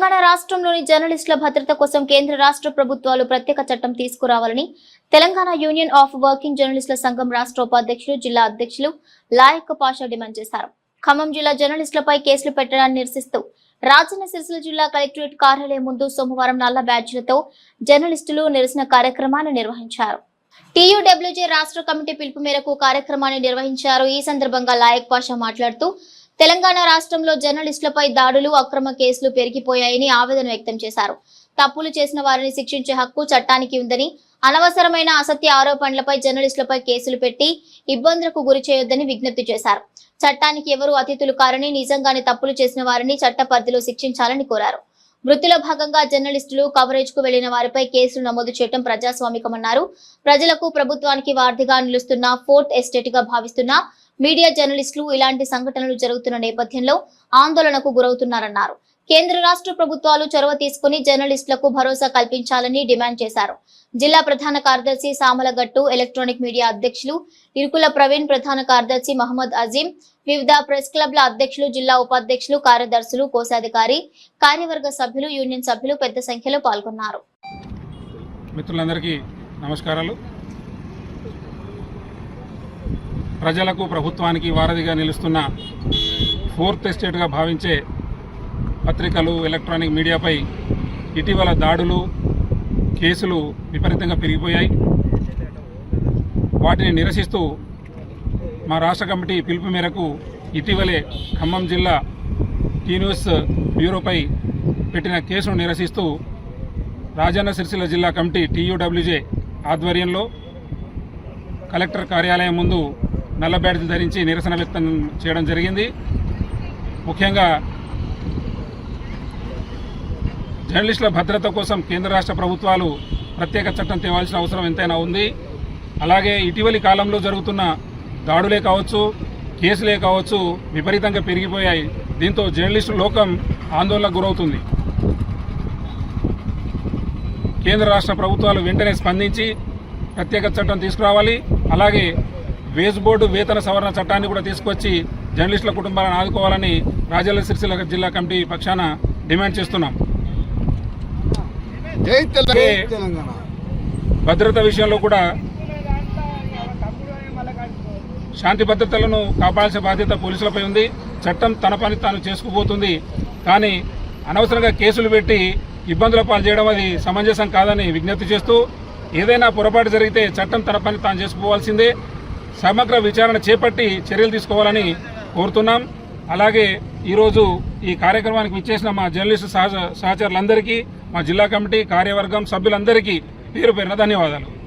తెలంగాణ రాష్ట్రంలోని జర్నలిస్టుల భద్రత కోసం కేంద్ర రాష్ట్ర ప్రభుత్వాలు ప్రత్యేక చట్టం తీసుకురావాలని తెలంగాణ యూనియన్ ఆఫ్ వర్కింగ్ జర్నలిస్టుల సంఘం రాష్ట్ర ఉపాధ్యక్షులు జిల్లా అధ్యక్షులు లాయక్ పాషా డిమాండ్ చేశారు. ఖమ్మం జిల్లా జర్నలిస్టులపై కేసులు పెట్టడాన్ని నిరసిస్తూ రాజన్న సిరిసిల్ల జిల్లా కలెక్టరేట్ కార్యాలయం ముందు సోమవారం నల్ల బ్యాడ్జీలతో జర్నలిస్టులు నిరసన కార్యక్రమాన్ని నిర్వహించారు. టీయూడబ్ల్యూజే రాష్ట్ర కమిటీ పిలుపు మేరకు కార్యక్రమాన్ని నిర్వహించారు. ఈ సందర్భంగా లాయక్ పాషా మాట్లాడుతూ తెలంగాణ రాష్ట్రంలో జర్నలిస్టులపై దాడులు అక్రమ కేసులు పెరిగిపోయాయని ఆవేదన వ్యక్తం చేశారు. తప్పులు చేసిన వారిని శిక్షించే హక్కు చట్టానికి ఉందని అనవసరమైన అసత్య ఆరోపణలపై జర్నలిస్టులపై కేసులు పెట్టి ఇబ్బందులకు గురి చేయొద్దని విజ్ఞప్తి చేశారు. చట్టానికి ఎవరు అతిథులు కారని నిజంగానే తప్పులు చేసిన వారిని చట్ట పరిధిలో శిక్షించాలని కోరారు. వృత్తిలో భాగంగా జర్నలిస్టులు కవరేజ్కు వెళ్ళిన వారిపై కేసులు నమోదు చేయడం ప్రజాస్వామికమన్నారు. ప్రజలకు ప్రభుత్వానికి వార్ధిగా నిలుస్తున్న ఫోర్త్ ఎస్టేట్గా భావిస్తున్న మీడియా జర్నలిస్టులు ఇలాంటి సంఘటనలు జరుగుతున్న నేపథ్యంలో ఆందోళనకు గురవుతున్నారన్నారు. కేంద్ర రాష్ట్ర ప్రభుత్వాలు చొరవ తీసుకుని జర్నలిస్టులకు భరోసా కల్పించాలని డిమాండ్ చేశారు. జిల్లా ప్రధాన కార్యదర్శి సామలగట్టు ఎలక్ట్రానిక్ మీడియా అధ్యక్షులు ఇరుకుల ప్రవీణ్ ప్రధాన కార్యదర్శి మహమ్మద్ అజీం వివిధ ప్రెస్ క్లబ్ల అధ్యక్షులు జిల్లా ఉపాధ్యక్షులు కార్యదర్శులు కోశాధికారి కార్యవర్గ సభ్యులు యూనియన్ సభ్యులు పెద్ద సంఖ్యలో పాల్గొన్నారు. మిత్రులందరికీ నమస్కారాలు. ప్రజలకు ప్రభుత్వానికి వారధిగా నిలుస్తున్న ఫోర్త్ ఎస్టేట్గా భావించే పత్రికలు ఎలక్ట్రానిక్ మీడియాపై ఇటీవల దాడులు కేసులు విపరీతంగా పెరిగిపోయాయి. వాటిని నిరసిస్తూ మా రాష్ట్ర కమిటీ పిలుపు మేరకు ఇటీవలే ఖమ్మం జిల్లా టీన్యూస్ బ్యూరోపై పెట్టిన కేసును నిరసిస్తూ రాజన్న సిరిసిల్ల జిల్లా కమిటీ టీయూడబ్ల్యూజే ఆధ్వర్యంలో కలెక్టర్ కార్యాలయం ముందు నల్ల బ్యాడ్జ్ ధరించి నిరసన వ్యక్తం చేయడం జరిగింది. ముఖ్యంగా జర్నలిస్టుల భద్రత కోసం కేంద్ర రాష్ట్ర ప్రభుత్వాలు ప్రత్యేక చట్టం తేవాల్సిన అవసరం ఎంతైనా ఉంది. అలాగే ఇటీవలి కాలంలో జరుగుతున్న దాడులే కావచ్చు కేసులే కావచ్చు విపరీతంగా పెరిగిపోయాయి. దీంతో జర్నలిస్టు లోకం ఆందోళనకు గురవుతుంది. కేంద్ర రాష్ట్ర ప్రభుత్వాలు వెంటనే స్పందించి ప్రత్యేక చట్టం తీసుకురావాలి. అలాగే వేజ్ బోర్డు వేతన సవరణ చట్టాన్ని కూడా తీసుకొచ్చి జర్నలిస్టుల కుటుంబాలను ఆదుకోవాలని రాజన్న సిరిసిల్ల జిల్లా కమిటీ పక్షాన డిమాండ్ చేస్తున్నాం. భద్రత విషయంలో కూడా శాంతి భద్రతలను కాపాడాల్సిన బాధ్యత పోలీసులపై ఉంది. చట్టం తన పని తాను చేసుకుపోతుంది. కానీ అనవసరంగా కేసులు పెట్టి ఇబ్బందుల పాలు చేయడం అది సమంజసం కాదని విజ్ఞప్తి చేస్తూ ఏదైనా పొరపాటు జరిగితే చట్టం తన పని తాను చేసుకోవాల్సిందే సమగ్ర విచారణ చేపట్టి చర్యలు తీసుకోవాలని కోరుతున్నాం. అలాగే ఈరోజు ఈ కార్యక్రమానికి విచ్చేసిన మా జర్నలిస్టు సహచ సహచరులందరికీ మా జిల్లా కమిటీ కార్యవర్గం సభ్యులందరికీ పేరు పేరున ధన్యవాదాలు.